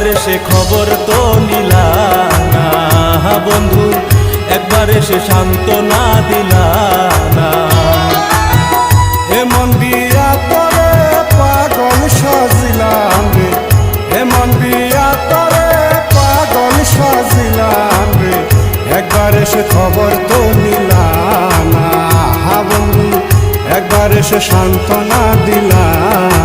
এসে খবর তো নিলা না। বন্ধু, একবার এসে সান্ত্বনা দিলা না। হে মন দিয়া তরে পাগল সাজিলাম রে। হে মন দিয়া তরে পাগল সাজিলাম রে। একবার এসে খবর তো নিলাম না। বন্ধু, একবার এসে সান্ত্বনা দিলাম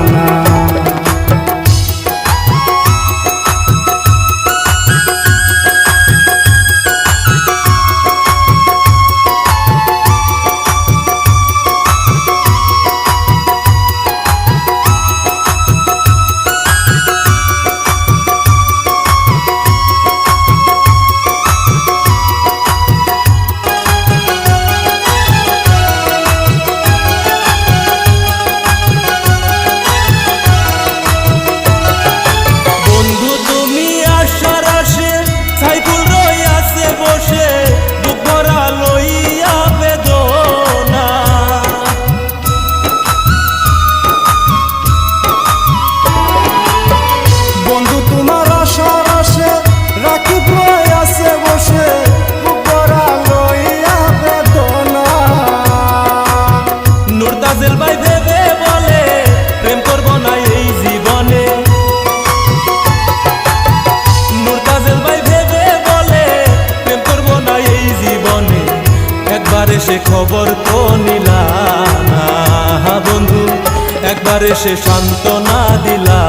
এসে খবর তো নিলা বন্ধু একবার এসে সান্ত্বনা দিলা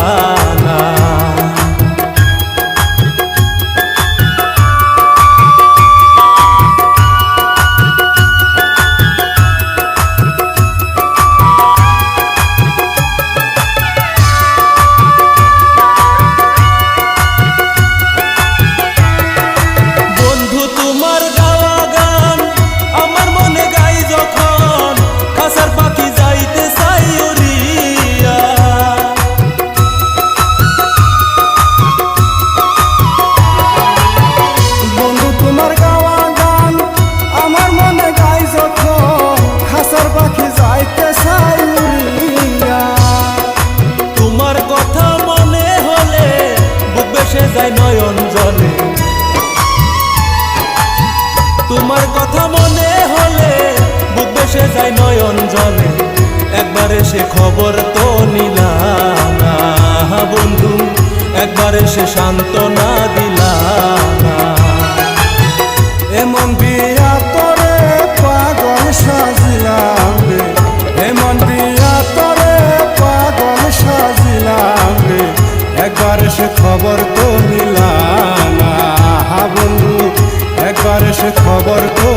জলে, একবার এসে খবর তো নিলা না। বন্ধু, একবার সান্ত্বনা দিলা না। এমন বিয়া তোরে পাগল সাজিলাম রে। এমন বিয়া তোরে পাগল সাজিলাম রে। একবার সে খবর তো নিলাম না। হা বন্ধু, একবার সে খবর তো